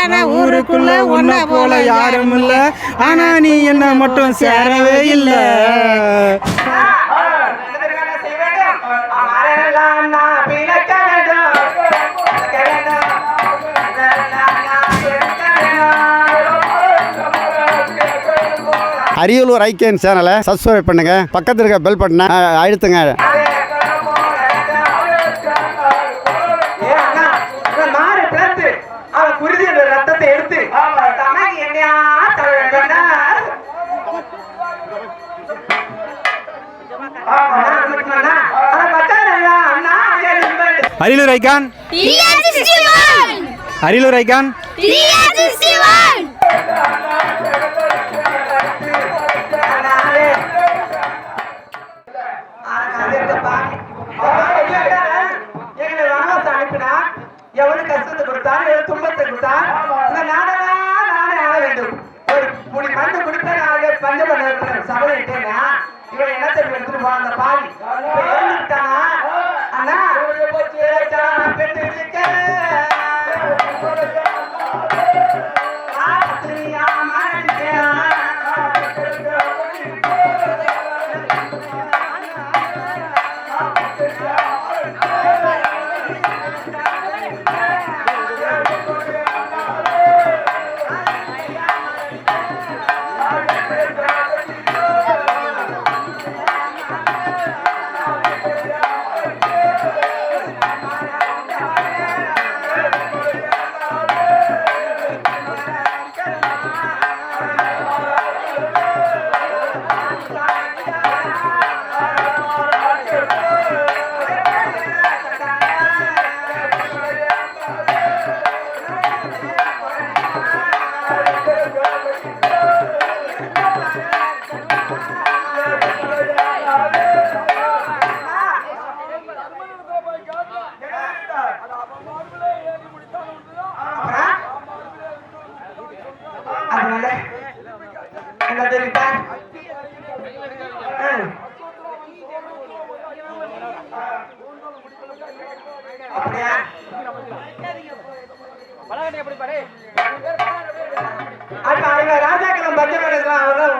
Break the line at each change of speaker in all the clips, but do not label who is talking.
சேராத ஊருக்குள்ள ஒன்ன போல யாரும் இல்ல. ஆனா நீ என்ன மட்டும் சேரவே இல்ல.
அரியலூர் ஐக்கியன் சேனலை சப்ஸ்கிரைப் பண்ணுங்க. பக்கத்தில் இருக்க பெல் பட்டனை அழுத்துங்க.
அரியலூர் ஐகான். அரியலூர்
அனுப்பினா எவ்வளவு கஷ்டத்தை கொடுத்தான் எவ்வளவு துன்பத்தை கொடுத்தான் நானே ஆள வேண்டும் ஒரு முடி மருந்து குடிப்பேன் நான் பஞ்ச பண்ண சபை இட்டேன்னா இவன் என்ன தெரியும் எடுத்துட்டு போன அந்த பாவி பெற்று அதனால என்ன தெரிவித்தார் அப்படியா அது அவங்க ராஜாக்களும் பஞ்சமேலாம் அவரும்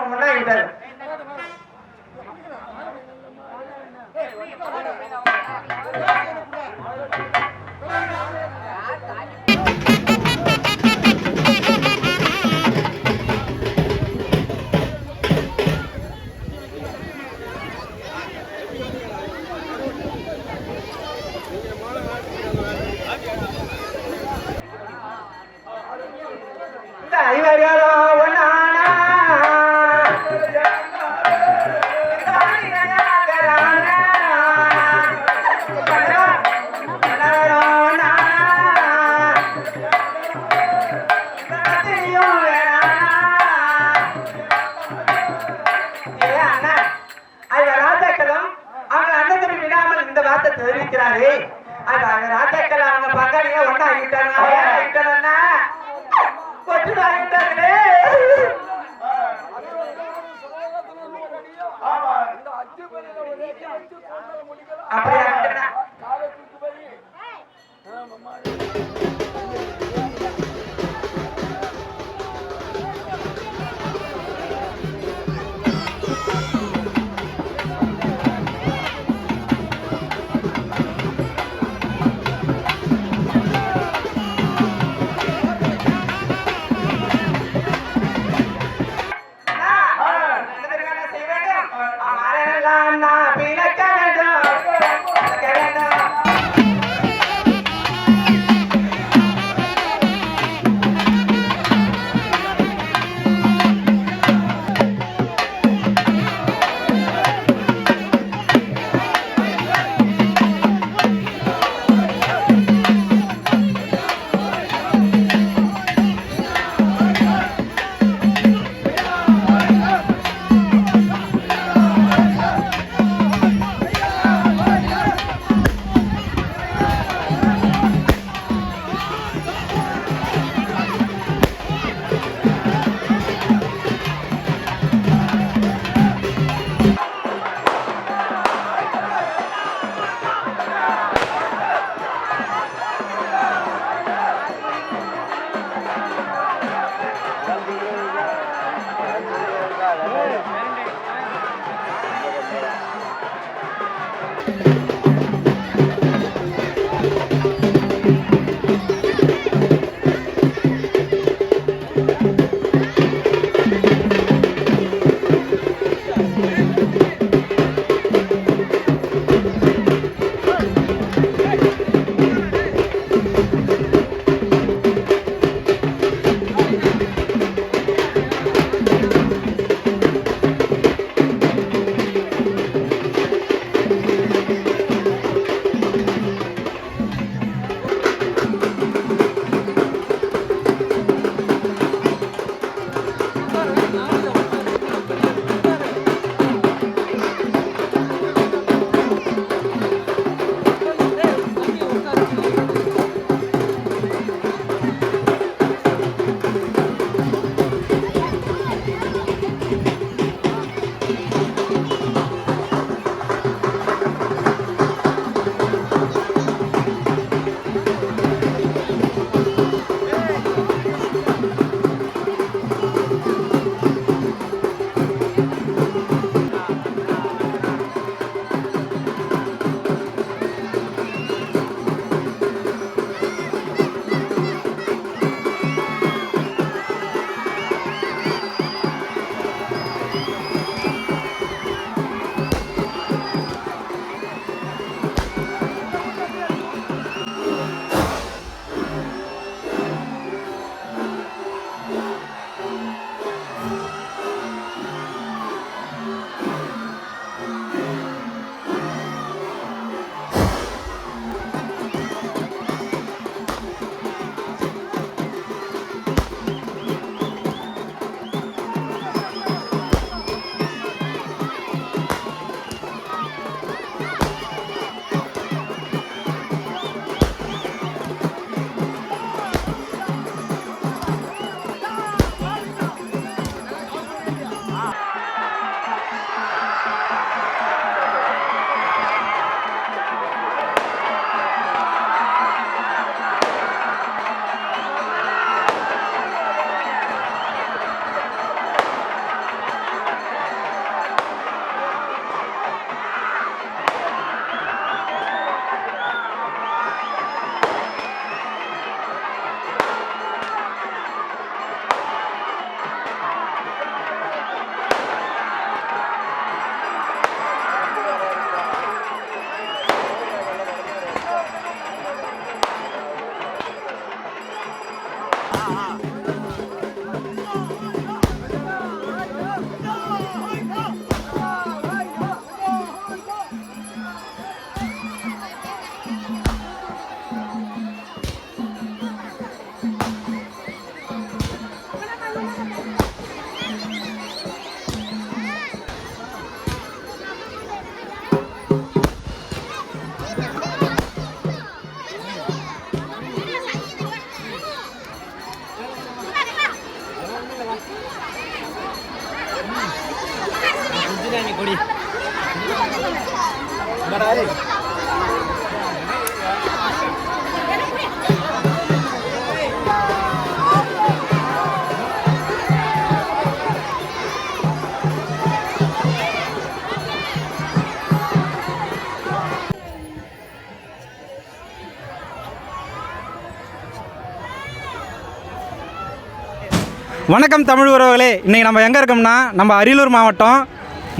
வணக்கம் தமிழ் உறவுகளே. இன்றைக்கி நம்ம எங்கே இருக்கோம்னா நம்ம அரியலூர் மாவட்டம்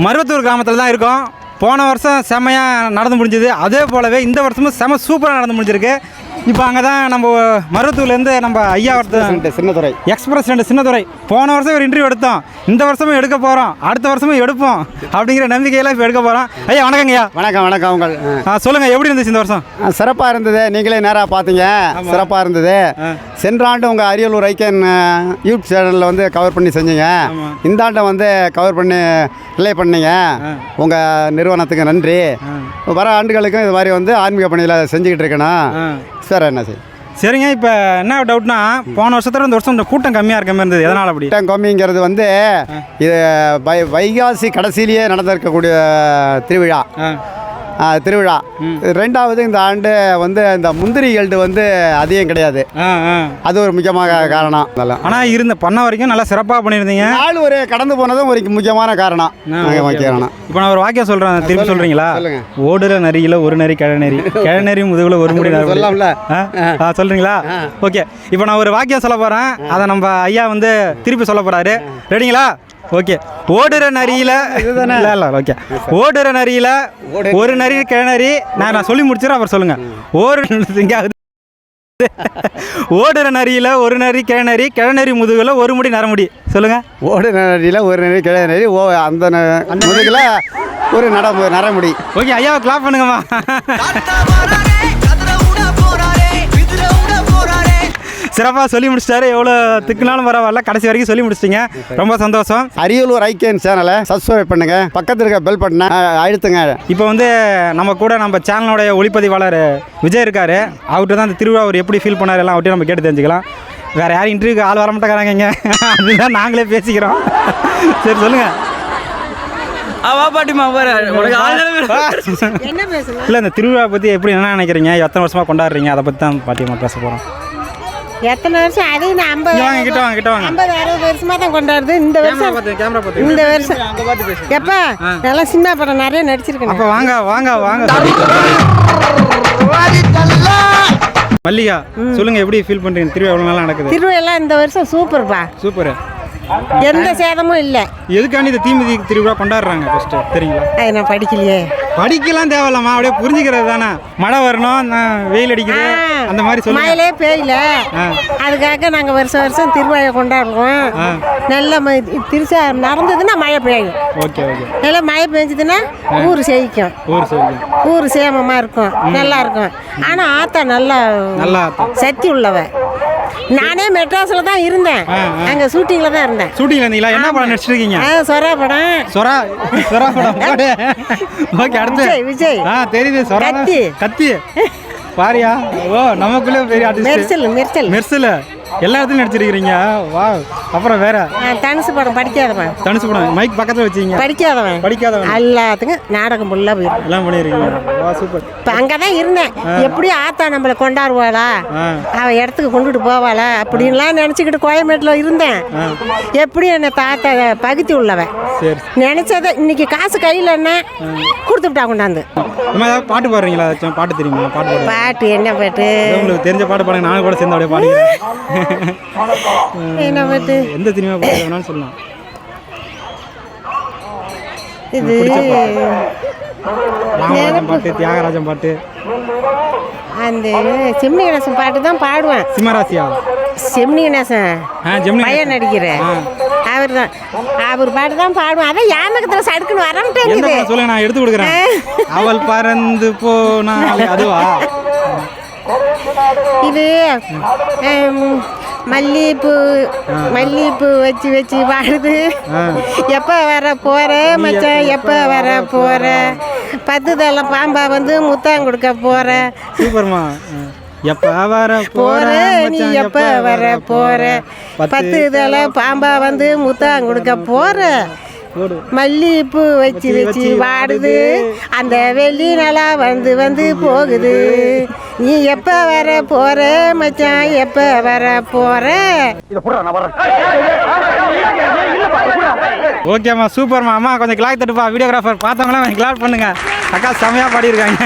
மருவத்தூர் கிராமத்தில் தான் இருக்கோம். போன வருஷம் செம்மையாக நடந்து முடிஞ்சுது. அதே போலவே இந்த வருஷமும் செம சூப்பராக நடந்து முடிஞ்சிருக்கு. இப்போ அங்கே தான் நம்ம மருவத்தூர்லேருந்து நம்ம ஐயா ஒருத்தர்
சின்னதுரை
எக்ஸ்பிரஸ் ரெண்டு சின்னதுரை போன வருஷம் ஒரு இன்டர்வியூ எடுத்தோம். இந்த வருஷமும் எடுக்க போகிறோம் அடுத்த வருஷமும் எடுப்போம். அப்படிங்கிற நம்பிக்கையில் இப்போ எடுக்க போகிறோம் ஐயா வணக்கங்க ஐயா.
வணக்கம் வணக்கம் உங்கள்
ஆ. சொல்லுங்கள் எப்படி இருந்துச்சு இந்த வருஷம்?
சிறப்பாக இருந்தது. நீங்களே நேராக பார்த்தீங்க சிறப்பாக இருந்தது. சென்ற ஆண்டு உங்கள் அரியலூர் ஐக்கன் யூடியூப் சேனலில் வந்து கவர் பண்ணி செஞ்சீங்க. இந்த ஆண்டை வந்து கவர் பண்ணி ரிலே பண்ணீங்க. உங்கள் நிறுவனத்துக்கு நன்றி. வர ஆண்டுகளுக்கும் இது மாதிரி வந்து ஆன்மீக பணியில் செஞ்சுக்கிட்டு இருக்கணும். சார் என்ன செய்யும்
சரிங்க இப்போ என்ன டவுட்னா போன வருஷத்துல இந்த வருஷம் இந்த கூட்டம் கம்மியாக இருக்க மாதிரி இருந்தது. எதனால் அப்படி?
கூட்டம் கம்மிங்கிறது வந்து இது வை வைகாசி கடைசியிலேயே நடந்திருக்கக்கூடிய திருவிழா. திருவிழா. ரெண்டாவது இந்த ஆண்டு வந்து இந்த முந்திரி எல்டு வந்து அதிகம் கிடையாது. அது ஒரு முக்கியமான காரணம்.
ஆனால் இருந்த பண்ண வரைக்கும் நல்லா சிறப்பாக பண்ணியிருந்தீங்க.
நாள் ஒரு கடந்து போனதும் ஒரு முக்கியமான காரணம். காரணம்
இப்போ நான் ஒரு வாக்கியம் சொல்கிறேன் திருப்பி சொல்கிறீங்களா. ஓடுற நரியில் ஒரு நரி கிழநரி கிழநரி முதுகுல ஒரு முடி
சொல்லலாம்ல?
சொல்கிறீங்களா ஓகே. இப்போ நான் ஒரு வாக்கியம் சொல்ல போகிறேன் அதை நம்ம ஐயா வந்து திருப்பி சொல்ல போகிறாரு ரெடிங்களா ஓகே. ஓடுற நரியில இல்லை இல்லை ஓகே. ஓடுற நரியில ஒரு நரி. கிழநரி நான் நான் சொல்லி முடிச்சிடறேன் அப்புறம் சொல்லுங்க. ஓடு எங்கேயாவது ஓடுற நரியில ஒரு நரி கிழநரி கிழநரி முதுகுல ஒரு முடி நரமுடி. சொல்லுங்க.
ஓடு நரியில் ஒரு நரி கிழ நரி ஓ அந்த ந- முதுகில் ஒரு நட நரமுடி.
ஓகே ஐயாவை கிளாப் பண்ணுங்கம்மா. சிறப்பாக சொல்லி முடிச்சிட்டாரு. எவ்வளோ திக்குனாலும் பரவாயில்ல. கடைசி வரைக்கும் சொல்லி முடிச்சிட்டீங்க. ரொம்ப சந்தோஷம்.
அரியலூர் ஐக்கியன் சேனலை சப்ஸ்கிரைப் பண்ணுங்க. பக்கத்தில் இருக்க பெல் பட்டனை அழுத்துங்க.
இப்போ வந்து நம்ம கூட நம்ம சேனலோடைய ஒளிப்பதிவாளர் விஜய் இருக்காரு. அவர்கிட்ட தான் அந்த திருவிழா அவர் எப்படி ஃபீல் பண்ணார் எல்லாம் அவர்கிட்ட நம்ம கேட்டு தெரிஞ்சுக்கலாம். வேறு யாரும் இன்டர்வியூக்கு ஆள் வர மாட்டேங்கிறாங்க இங்கே. அதுதான் நாங்களே பேசிக்கிறோம். சரி சொல்லுங்கள் இல்லை. இந்த திருவிழா பற்றி எப்படி என்ன நினைக்கிறீங்க? எத்தனை வருஷமாக கொண்டாடுறீங்க? அதை பற்றி தான் பாட்டியம்மா பேச போகிறோம்
எத்தனை வருஷம்? அது நான் ஐம்பது
கிட்ட வாங்க, கிட்ட வாங்க.
ஐம்பது அறுபது வருஷமா தான் கொண்டாடுது. இந்த வருஷம்
கேமரா பார்த்து.
இந்த வருஷம் எப்பா நல்லா சின்ன படம் நிறைய நடிச்சிருக்கேன்.
அப்போ வாங்க வாங்க வாங்க. மல்லிகா சொல்லுங்க எப்படி ஃபீல் பண்றீங்க? திருவிழா எவ்வளோ நாளாக நடக்குது?
திருவிழா இந்த வருஷம் சூப்பர்ப்பா.
சூப்பர்.
எந்த சேதமும் இல்லை.
எதுக்காண்டி இந்த தீமிதி திருவிழா கொண்டாடுறாங்க ஃபர்ஸ்ட் தெரியுங்களா?
அது நான் படிக்கலையே.
படிக்கலாம் தேவையில்லம்மா அப்படியே புரிஞ்சுக்கிறது தானே. மழை வரணும் வெயில் அடிக்குது அந்த மாதிரி சொல்லுங்க.
மழையிலே பெய்யல. அதுக்காக நாங்கள் வருஷம் வருஷம் திருவிழா கொண்டாடுறோம். நல்ல திருச்சா நடந்ததுன்னா மழை பெய்யும்.
Okay okay.
நல்லா மழை பெஞ்சதுன்னா ஊர் செழிக்கும்.
ஊர் சொல்லி
ஊர் சேமமா இருக்கும். நல்லா இருக்கும். ஆனா ஆத்தா நல்லா
நல்லா
சக்தி உள்ளவ. நானே மெட்ராஸ்ல தான் இருந்தேன். அங்க ஷூட்டிங்ல தான் இருந்தேன்.
ஷூட்டிங்ல இருந்தீங்களா? என்ன படம் நடிச்சிருக்கீங்க?
சொரா படம்.
சொரா சொரா படம். போடு ஓகே அடுத்து.
விஜய்.
ஆ தெரியுது சொரா
கத்தி.
கத்தி. பாரியா? ஓ நமக்குள்ளே பெரிய
மெர்சல் மெர்சல்.
மெர்சில். எல்லா இடத்துலையும் நடிச்சிருக்கிறீங்க. வா. அப்புறம் வேற?
தனுசு படம் படிக்காதவன்.
தனுசு படம் மைக் பக்கத்தில் வச்சிங்க
படிக்காதவன்.
படிக்காதவன்.
எல்லாத்துக்கும் நாடகம் ஃபுல்லாக போயிடும்
எல்லாம் பண்ணியிருக்கீங்க வா சூப்பர்
இப்போ அங்கே தான் இருந்தேன் எப்படியும் ஆத்தா நம்மளை கொண்டாடுவாளா?
ஆ.
அவள் இடத்துக்கு கொண்டுட்டு போவாளா? அப்படின்லாம் நினச்சிக்கிட்டு கோயம்பேட்டில் இருந்தேன். எப்படி என்னை தாத்தா பகுத்தி உள்ளவன்.
சரி.
நினச்சதை இன்னைக்கு காசு கையில் என்ன? கொடுத்துட்டா கொண்டாந்து.
பாட்டு பாடுறீங்களா பாட்டு தெரியுமா? பாட்டு
பாட்டு என்ன பாட்டு?
உங்களுக்கு தெரிஞ்ச பாட்டு பாடுங்க நானும் கூட சேர்ந்து அப்படியே பாடுகிறேன்.
என்ன பாட்டு?
எந்த சினிமா வேணாலும் சொல்லலாம்
இது
ராமராஜன் பாட்டு தியாகராஜன் பாட்டு.
அந்த செம்னி கணேசன் பாட்டு தான் பாடுவேன்.
சிம்மராசியா?
செம்னி கணேசன். பையன் நடிக்கிற. அவர் தான். அவர் பாட்டு தான் பாடுவேன். அதான் யாமகத்தில் சடுக்குன்னு வரமாட்டேங்குது
சொல்லுங்க நான் எடுத்து கொடுக்குறேன். அவள் பறந்து போனாலே அதுவா?
இது மல்லிகைப்பூ மல்லிகைப்பூ வச்சு வச்சு பாடுது
ஆ.
எப்போ வர போற மச்சான்? எப்போ வர போற? பத்து தலை பாம்பா வந்து முத்தாங் கொடுக்க
சூப்பர்மா. எப்ப வர
போற நீ எப்ப வர போற? பத்து தலை பாம்பா வந்து முத்தாங் கொடுக்க போற. மல்லிகைப்பூ வச்சு வச்சு வாடுது. அந்த வெள்ளி நிலா வந்து வந்து போகுது. நீ எப்போ வர போற மச்சான்? எப்போ வர போற?
ஓகேம்மா சூப்பர்மா அம்மா கொஞ்சம் கிளாக் தட்டுப்பா. வீடியோகிராஃபர் பார்த்தவங்களாம் கொஞ்சம் கிளாக் பண்ணுங்க. அக்கா செமையாக பாடியிருக்காங்க.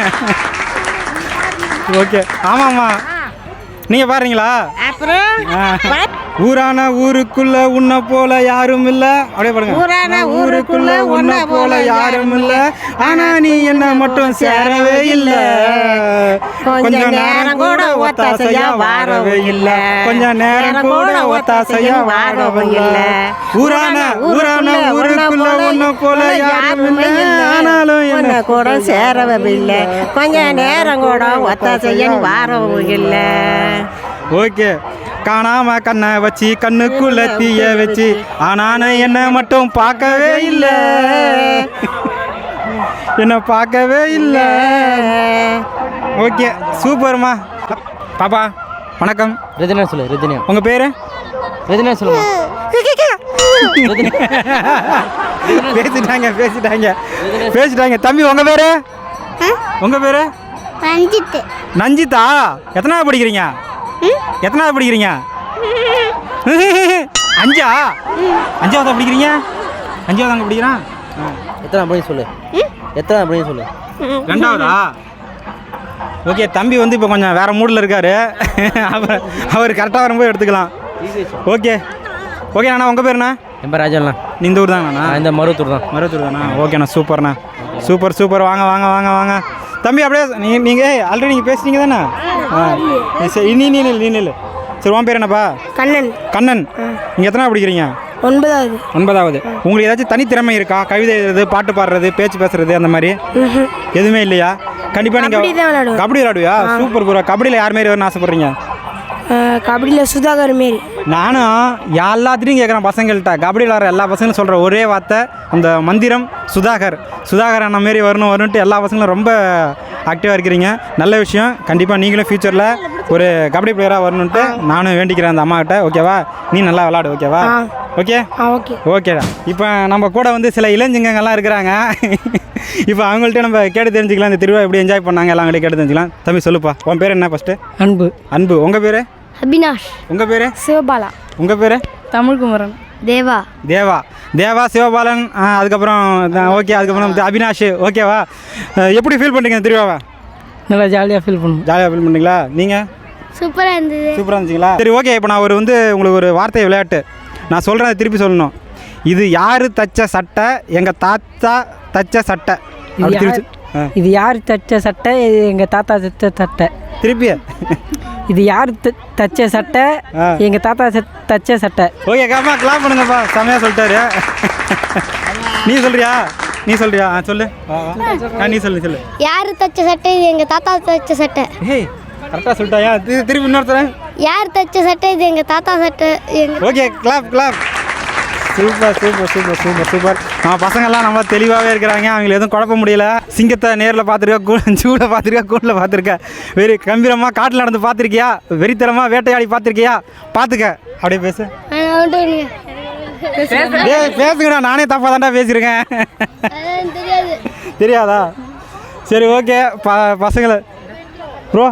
ஓகே. ஆமாம்மா. நீங்கள் பாடுறீங்களா?
அப்புறம்.
ஊரான ஊருக்குள்ள உன்னை போல யாரும் இல்ல அப்படியே பாருங்க.
ஊரான ஊருக்குள்ள
உன்னை போல யாரும் இல்ல ஆனா நீ என்ன மட்டும் சேரவே இல்ல.
கொஞ்ச நேரம் கூட ஒத்தாசையா வாரவே இல்ல.
கொஞ்ச நேரம் கூட ஒத்தாசையா வாரவே இல்ல. ஊரான ஊரான ஊருக்குள்ள உன்னை போல யாரும் இல்ல. ஆனாலும் என்ன
கூட சேரவும் இல்லை. கொஞ்ச நேரம் கூட ஒத்தாசையன் வாரவும் இல்லை.
ஓகே. காணாம கண்ணை வச்சு கண்ணுக்குள்ள தீய வச்சு ஆனானு என்ன மட்டும் பார்க்கவே இல்லை. என்ன பார்க்கவே இல்லை. ஓகே சூப்பர்மா. பாப்பா வணக்கம்.
ரஜினா சொல்லு ரஜினியா.
உங்க பேரு?
ரஜினா சொல்லுமா?
பேசிட்டாங்க பேசிட்டாங்க. பேசிட்டாங்க. தம்பி உங்க பேரு? உங்க பேரு?
ரஞ்சித்து.
நஞ்சிதா எத்தனாவது படிக்கிறீங்க? எத்தனாவது படிக்கிறீங்க? அஞ்சா? அஞ்சாவது படிக்கிறீங்க? அஞ்சாவது அங்கே படிக்கிறான்?
எத்தனை அப்படின்னு சொல்லு. எத்தனை அப்படின்னு சொல்லு.
ரெண்டாவதா? ஓகே தம்பி வந்து இப்போ கொஞ்சம் வேற மூடில் இருக்காரு. அவர் அவர் கரெக்டாக வரும்போது எடுத்துக்கலாம். ஓகே. ஓகே அண்ணா உங்கள் பேருண்ணா
என் ராஜாண்ணா
இந்த ஊர் தாங்கண்ணா
இந்த மருவத்தூர் தான்
மருவத்தூர் தானா ஓகேண்ணா சூப்பர்ண்ணா. Super super. வாங்க வாங்க வாங்க வாங்க. தம்பி அப்படியே நீ நீங்கள் ஆல்ரெடி நீங்கள் பேசுனீங்க தானே? ஆ சரி நீ நீ நில்லு, நீ நில்லு சரி உன் பேர் என்னப்பா?
கண்ணன்.
கண்ணன். நீங்கள் எத்தனை படிக்கிறீங்க?
ஒன்பதாவது.
ஒன்பதாவது. உங்களுக்கு ஏதாச்சும் தனித்திறமை இருக்கா? கவிதை எழுதுறது பாட்டு பாடுறது பேச்சு பேசுறது அந்த மாதிரி? எதுவுமே இல்லையா? கண்டிப்பாக நீங்கள். கபடி விளையாடுவியா? சூப்பர் ப்ரோ கபடியில் யார் மாரி வரணும்னு ஆசைப்படுறீங்க?
கபடியில் சுதாகர் மாரி.
நானும் எல்லாத்துலேயும் கேட்குறேன் பசங்கள்கிட்ட கபடி விளாட்ற எல்லா பசங்களும் சொல்கிற ஒரே வார்த்தை அந்த மந்திரம் சுதாகர். சுதாகர் அண்ணன் மாரி வரணும் வரணுன்ட்டு எல்லா பசங்களும் ரொம்ப ஆக்டிவாக இருக்கிறீங்க. நல்ல விஷயம். கண்டிப்பாக நீங்களும் ஃப்யூச்சரில் ஒரு கபடி பிளேயராக வரணுன்ட்டு நானும் வேண்டிக்கிறேன் அந்த அம்மாக்கிட்ட ஓகேவா நீ நல்லா விளாடு ஓகேவா ஓகே
ஓகே
ஓகேடா இப்போ நம்ம கூட வந்து சில இளைஞங்கள்லாம் இருக்கிறாங்க. இப்போ அவங்கள்ட்ட நம்ம கேட்டு தெரிஞ்சுக்கலாம். இந்த திருவிழா எப்படி என்ஜாய் பண்ணாங்க எல்லாம் கேட்டு தெரிஞ்சுக்கலாம். தம்பி சொல்லுப்பா. உன் பேர் என்ன ஃபஸ்ட்டு
அன்பு.
அன்பு. உங்கள் பேர்?
அபினாஷ்.
உங்கள் பேர்?
சிவபாலா.
உங்கள் பேர்?
தமிழ்குமரன். தேவா.
தேவா. தேவா சிவபாலன் அதுக்கப்புறம் ஓகே அதுக்கப்புறம் அவினாஷ் ஓகேவா எப்படி ஃபீல் பண்ணுறீங்க இந்த திருவிழாவை?
நல்லா ஜாலியாக ஃபீல் பண்ணுவோம்.
ஜாலியாக ஃபீல் பண்ணுறீங்களா நீங்கள்
சூப்பராக இருந்தது.
சூப்பராக இருந்துச்சுங்களா? சரி ஓகே இப்போ நான் ஒரு வந்து உங்களுக்கு ஒரு வார்த்தை விளையாட்டு. நான் சொல்கிறேன் அதை திருப்பி சொல்லணும். இது யார் தச்ச சட்டை? எங்கள் தாத்தா தச்ச சட்டை.
இது யார்? தச்ச சட்டை? இது எங்கள் தாத்தா தச்ச சட்டை.
திருப்பி
இது யார் த- தச்ச சட்டை. எங்கள் தாத்தா ச- தச்ச சட்டை.
ஓகே காமா கிளாப் பண்ணுங்கப்பா. செம்மையாக சொல்லிட்டாரு. நீ சொல்றியா? நீ சொல்றியா? ஆ சொல்லு. நீ சொல்லு சொல்லு.
யார் தச்ச சட்டை? இது எங்கள் தாத்தா தச்ச சட்டை.
ஏய் கரெக்டாக சொல்லிட்டாயா திரு- திருப்பி இன்னொருத்தரேன்.
யார் தச்ச சட்டை? இது எங்கள் தாத்தா சட்டை.
Okay clap clap super super super super super நம்ம பசங்கள்லாம் நம்ம தெளிவாகவே இருக்கிறாங்க. அவங்களுக்கு எதுவும் குழப்ப முடியல. சிங்கத்தை நேரில் பார்த்துருக்கா கூ சூட பார்த்துருக்கா கூண்டில் பார்த்துருக்க. வெறி கம்பீரமாக காட்டில் நடந்து பார்த்துருக்கியா? வெறித்தனமாக வேட்டையாடி பார்த்துருக்கியா? பார்த்துக்க. அப்படியே பேசு. பேசுங்கடா. நானே தப்பாக தான்டா பேசியிருக்கேன்.
தெரியாது.
தெரியாதா? சரி ஓகே. ப பசங்களை ப்ரோ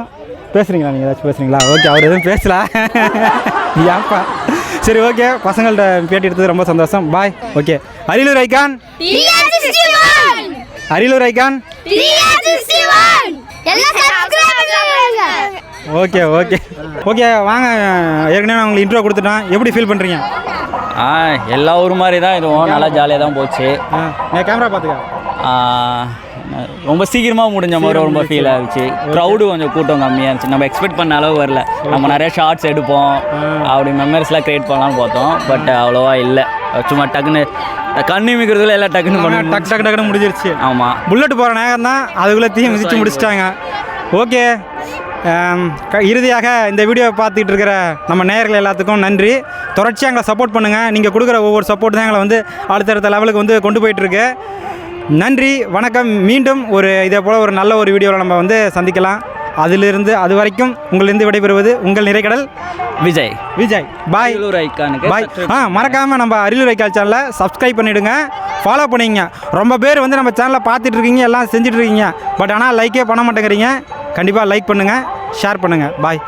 பேசுகிறீங்களா நீங்கள் ஏதாச்சும் பேசுகிறீங்களா ஓகே அவர் எதுவும் பேசல. ஏன்ப்பா சரி ஓகே பசங்கள்ட்ட பேட்டி எடுத்தது ரொம்ப சந்தோஷம். Bye okay Ariyalur icon? Ariyalur icon? Okay okay okay வாங்க. ஏற்கனவே நான் உங்களுக்கு இன்ட்ரோ கொடுத்துட்டேன். எப்படி ஃபீல் பண்ணுறீங்க
ஆ எல்லா ஊர் மாதிரி தான் இதுவும். நல்லா ஜாலியாக தான் போச்சு.
ஆ நான் கேமரா பார்த்துக்க.
ரொம்ப சீக்கிரமாக முடிஞ்ச மாதிரி ரொம்ப ஃபீல் ஆச்சு க்ரௌடு கொஞ்சம் கூட்டம் கம்மியாக இருந்துச்சு. நம்ம எக்ஸ்பெக்ட் பண்ண அளவு வரல. நம்ம நிறைய ஷார்ட்ஸ் எடுப்போம். அப்படி மெமரிஸ்லாம் க்ரியேட் பண்ணலாம்னு பார்த்தோம். பட் அவ்வளோவா இல்லை. சும்மா டக்குன்னு கண்ணு மிக்கிறதுல எல்லாம் டக்குன்னு
டக்
பண்ணி
டக் டக்குன்னு முடிஞ்சிருச்சு.
ஆமாம்
புல்லட் போகிற நேரம் தான். அதுக்குள்ளே தீ மிதிச்சு முடிச்சிட்டாங்க. ஓகே இறுதியாக இந்த வீடியோவை பார்த்துக்கிட்டு இருக்கிற நம்ம நேயர்கள் எல்லாத்துக்கும் நன்றி. தொடர்ச்சியாக எங்களை சப்போர்ட் பண்ணுங்கள் நீங்கள் கொடுக்குற ஒவ்வொரு சப்போர்ட் தான் எங்களை வந்து அடுத்தடுத்த லெவலுக்கு வந்து கொண்டு போயிட்டுருக்கு நன்றி வணக்கம். மீண்டும் ஒரு இதே போல் ஒரு நல்ல ஒரு வீடியோவில் நம்ம வந்து சந்திக்கலாம். அதிலிருந்து அது வரைக்கும் உங்களிருந்து விடைபெறுவது உங்கள் நிறைகடல்
விஜய்.
விஜய். பாய்
அரியலூர் ஐக்கானுக்கு
பாய் ஆ மறக்காமல் நம்ம அரியலூர் ஐக்கால் சேனலை சப்ஸ்கிரைப் பண்ணிவிடுங்க
ஃபாலோ பண்ணிக்கங்க ரொம்ப பேர் வந்து நம்ம சேனலை பார்த்துட்டு இருக்கீங்க எல்லாம் செஞ்சுட்டு இருக்கீங்க. பட் ஆனால் லைக்கே பண்ண மாட்டேங்கிறீங்க. கண்டிப்பாக லைக் பண்ணுங்கள் ஷேர் பண்ணுங்கள் பாய்